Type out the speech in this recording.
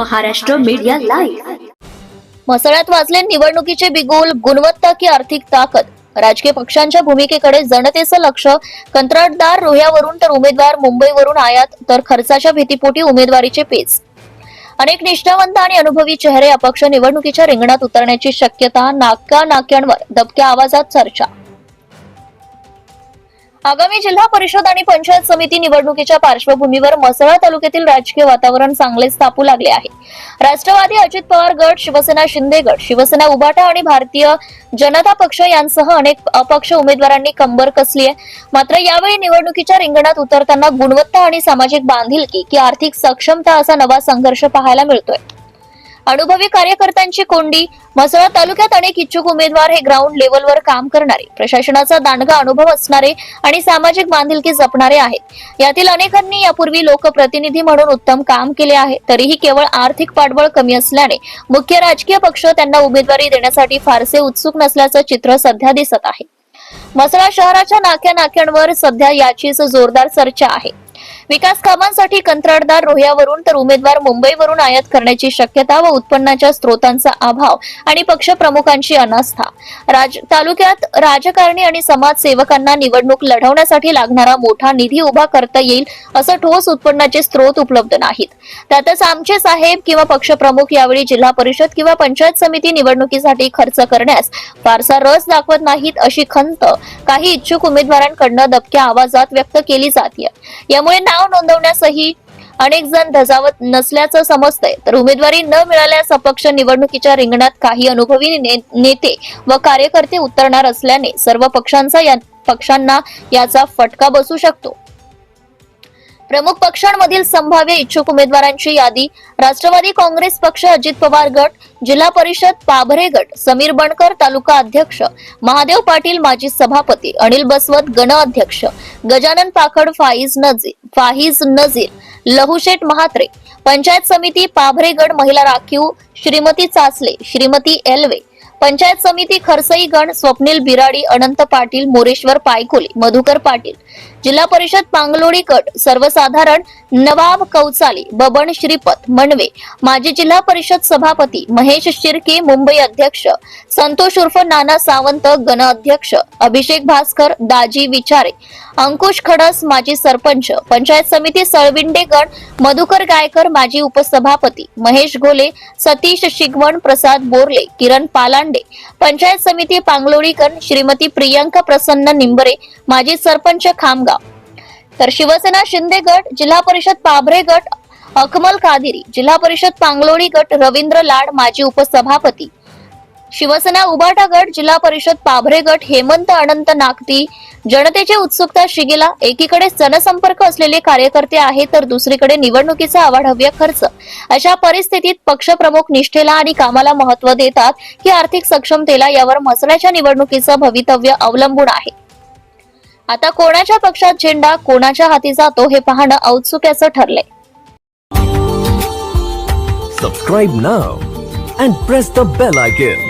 Maharashtra media live. मसळ्यात वाचले निवडणुकीचे बिगुल गुणवत्ता की आर्थिक ताकद? राजकीय पक्षांच्या भूमिकेकडे जनतेचं लक्ष कंत्राटदार रोह्यावरून तर उमेदवार मुंबईवरून आयात तर खर्चाच्या भीतीपोटी उमेदवारीचे पेच. अनेक निष्ठावंत आणि अनुभवी चेहरे अपक्ष निवडणुकीच्या रिंगणात उतरण्याची शक्यता नाका नाक्यांवर दबक्या आवाजात चर्चा. आगामी जिल्हा परिषद आणि पंचायत समिती निवडणुकीच्या पार्श्वभूमीवर मसळा तालुक्यातील राजकीय वातावरण चांगलेच तापू लागले आहे. राष्ट्रवादी अजित पवार गट शिवसेना शिंदे गट शिवसेना उभाटा आणि भारतीय जनता पक्ष यांसह अनेक अपक्ष उमेदवारांनी कंबर कसली आहे. मात्र यावेळी निवडणुकीच्या रिंगणात उतरताना गुणवत्ता आणि सामाजिक बांधिलकी की आर्थिक सक्षमता असा नवा संघर्ष पाहायला मिळतोय. अनुभवी कार्यकर्त्यांची कोंडी. म्हसळा तालुक्यात अनेक इच्छुक उमेदवार हे ग्राउंड लेवलवर काम करणारे. प्रशासनाचा दांडगा अनुभव असणारे आणि सामाजिक बांधिलकी जपणारे आहेत. यातील अनेकांनी यापूर्वी लोकप्रतिनिधी म्हणून उत्तम काम केले आहे. तरीही केवळ आर्थिक पाठबळ कमी असल्याने मुख्य राजकीय पक्ष त्यांना उमेदवारी देण्यासाठी फारसे उत्सुक नसल्याचं चित्र सध्या दिसत आहे. मसळा शहराच्या नाक्या नाक्यांवर सध्या याचीच जोरदार चर्चा आहे. विकास कामांसाठी कंत्राटदार रोह्यावरून तर उमेदवार मुंबईवरून आयात करण्याची शक्यता व उत्पन्नाच्या स्रोतांचा अभाव आणि पक्षप्रमुखांची अनास्था. राज तालुक्यात राजकारणी आणि समाजसेवकांना निवडणूक लढवण्यासाठी लागणारा मोठा निधी उभा करता येईल असं ठोस उत्पन्नाचे स्रोत उपलब्ध नाहीत. त्यातच आमचे साहेब किंवा पक्षप्रमुख यावेळी जिल्हा परिषद किंवा पंचायत समिती निवडणुकीसाठी खर्च करण्यास फारसा रस दाखवत नाहीत अशी खंत काही इच्छुक उमेदवारांकडनं दबक्या आवाजात व्यक्त केली जाते यामुळे नाव नोंदवण्यासही अनेक जण धजावत नसल्याचं समजतंय. तर उमेदवारी न मिळाल्यास अपक्ष निवडणुकीच्या रिंगणात काही अनुभवी ने- नेते व कार्यकर्ते उतरणार असल्याने सर्व पक्षांचा या पक्षांना याचा फटका बसू शकतो. प्रमुख पक्षांमधील संभाव्य इच्छुक उमेदवारांची यादी राष्ट्रवादी काँग्रेस पक्ष अजित पवार गट जिल्हा परिषद पाभरे गट समीर बनकर तालुका अध्यक्ष महादेव पाटील माजी सभापती अनिल बसवत गण अध्यक्ष गजानन पाखड फाईज नजीर फाहिज नजीर लहुशेठ महात्रे पंचायत समिती पाभरे गड महिला राखीव श्रीमती चाचले श्रीमती एलवे पंचायत समिती खरसई गण स्वप्नील बिराडी अनंत पाटील मोरेश्वर पायकोले मधुकर पाटील. जिल्हा परिषद पांगलोडी गट सर्वसाधारण नवाब कौचाली बबन श्रीपत मनवे. माजी जिल्हा परिषद सभापती महेश शिर्के मुंबई अध्यक्ष संतोष उर्फ नाना सावंत गण अध्यक्ष अभिषेक भास्कर दाजी विचारे. अंकुश खडस माजी सरपंच. पंचायत समिती सळविंडे गण मधुकर गायकर माजी उपसभापती महेश घोले सतीश शिगवण प्रसाद बोरले किरण पांडे. पंचायत समिती पांगलोळी श्रीमती प्रियंका प्रसन्न निंबरे माजी सरपंच खामगाव. तर शिवसेना शिंदे गट जिल्हा परिषद पाभरे गट अकमल कादिरी जिल्हा परिषद पांगलोळी गट रवींद्र लाड माजी उपसभापती. शिवसेना उबाटा गट जिल्हा परिषद पाभरे गट हेमंत अनंत नागती. जनतेची उत्सुकता शिगेला. एकीकडे जनसंपर्क असलेले कार्यकर्ते आहेत तर दुसरीकडे निवडणुकीचा अवाढव्य खर्च. अशा परिस्थितीत पक्षप्रमुख निष्ठेला आणि कामाला महत्त्व देतात की आर्थिक सक्षमतेला यावर मसळ्याच्या निवडणुकीचं भवितव्य अवलंबून आहे. आता कोणाच्या पक्षात झेंडा कोणाच्या हाती जातो हे पाहणं औत्सुक्याचं ठरलंय. Subscribe now and press the bell icon.